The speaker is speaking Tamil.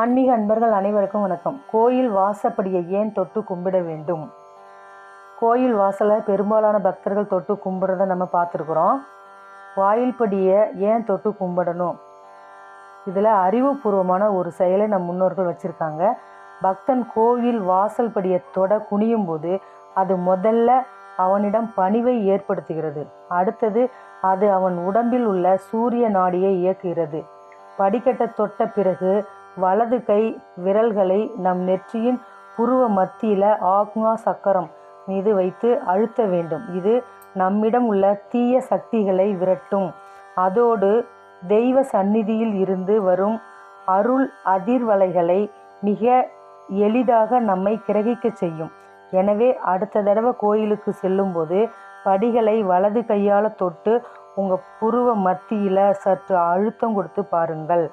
ஆன்மீக அன்பர்கள் அனைவருக்கும் வணக்கம். கோயில் வாசப்படியை ஏன் தொட்டு கும்பிட வேண்டும்? கோயில் வாசலை பெரும்பாலான பக்தர்கள் தொட்டு கும்பிட்றத நம்ம பார்த்துருக்குறோம். வாயில்படியை ஏன் தொட்டு கும்பிடணும்? இதில் அறிவுபூர்வமான ஒரு செயலை நம் முன்னோர்கள் வச்சுருக்காங்க. பக்தன் கோவில் வாசல் படியை தொட குனியும் போது அது முதல்ல அவனிடம் பணிவை ஏற்படுத்துகிறது. அடுத்தது அது அவன் உடம்பில் உள்ள சூரிய நாடியை இயக்குகிறது. படிக்கட்டை தொட்ட பிறகு வலது கை விரல்களை நம் நெற்றியின் புருவ மத்தியில் ஆக்மா சக்கரம் மீது வைத்து அழுத்த வேண்டும். இது நம்மிடம் உள்ள தீய சக்திகளை விரட்டும். அதோடு தெய்வ சந்நிதியில் இருந்து வரும் அருள் அதிர்வலைகளை மிக எளிதாக நம்மை கிரகிக்க செய்யும். எனவே அடுத்த தடவை கோயிலுக்கு செல்லும்போது படிகளை வலது கையால் தொட்டு உங்கள் புருவ மத்தியில் சற்று அழுத்தம் கொடுத்து பாருங்கள்.